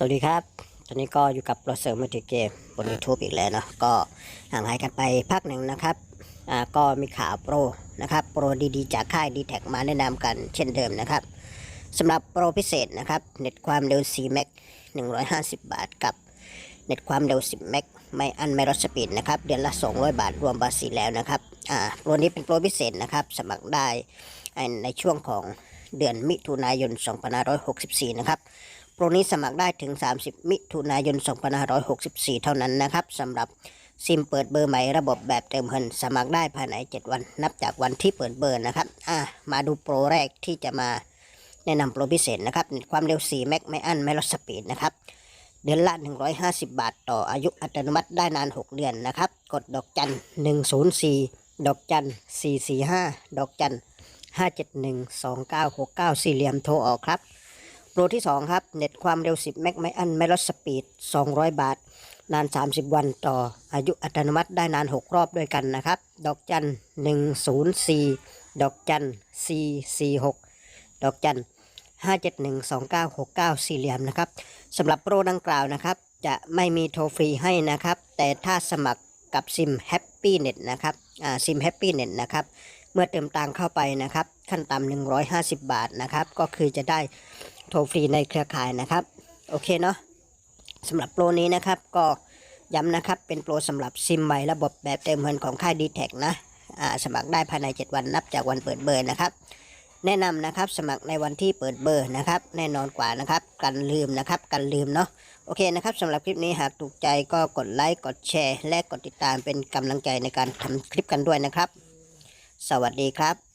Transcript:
สวัสดีครับ ตอนนี้ก็อยู่กับเราเสริมมือถือเกมบน YouTube อีกแล้วเนาะ ก็ห่างหายกันไปพักหนึ่งนะครับ อ่า ก็มีข่าวโปรนะครับ โปรดีๆ จากค่าย d t แท็มาแนะนำกันเช่นเดิมนะครับสำหรับโปรพิเศษนะครับ เน็ตความเร็ว4เมก150 บาทกับ เน็ตความเร็ว 10เมกไม่อันไม่ลดสปีดนะครับ เดือนละ 200 บาทรวมภาษีแล้วนะครับ อ่า โปรนี้เป็นโปรพิเศษนะครับ สมัครได้ในช่วงของเดือนมิถุนายน 2564 นะครับ โปรนี้สมัครได้ถึง 30 มิถุนายน 2564 เท่านั้นนะครับสำหรับซิมเปิดเบอร์ใหม่ระบบแบบเติมเงิน สมัครได้ภายใน 7 วัน นับจากวันที่เปิดเบอร์นะครับอะมาดูโปรแรกที่จะมาแนะนำโปรพิเศษนะครับความเร็ว4เมกไม่อั้นไม่ลดสปีดนะครับเดือนละ 150 บาท ต่ออายุอัตโนมัติได้นาน 6 เดือนนะครับ กดดอกจัน 104 ดอกจัน 445 ดอกจัน 571 2969 สี่เหลี่ยมโทรออกครับ ปรที่ 2 ครับ เน็ตความเร็ว 10เมกไมอันไม่ลดสปีด 200 บาท นาน 30 วันต่ออายุอัตโนมัติได้นาน 6 รอบด้วยกันนะครับ ดอกจัน 104 ดอกจัน 446 ดอกจัน 5712969 สี่เหลี่ยมนะครับสำหรับโปรดังกล่าวนะครับ จะไม่มีโทรฟรีให้นะครับ แต่ถ้าสมัคร กับซิม Happy Net นะครับซิม Happy Net นะครับ เมื่อเติมตังเข้าไปนะครับ ขั้นต่ำ150 บาทนะครับ ก็คือจะได้โทรฟรีในเครือข่ายนะครับ โอเคเนาะสำหรับโปรนี้นะครับก็ย้ำนะครับ เป็นโปรสำหรับซิมใหม่ระบบแบบเติมเงินของค่าย d t แทนะสมัครได้ภายใน 7 วันนับจากวันเปิดเบอร์นะครับ แนะนำนะครับสมัครในวันที่เปิดเบอร์นะครับแน่นอนกว่านะครับกันลืมนะครับกันลืมเนาะโอเคนะครับสำหรับคลิปนี้หากถูกใจก็กดไลค์กดแชร์ และกดติดตามเป็นกำลังใจในการทำคลิปกันด้วยนะครับ สวัสดีครับ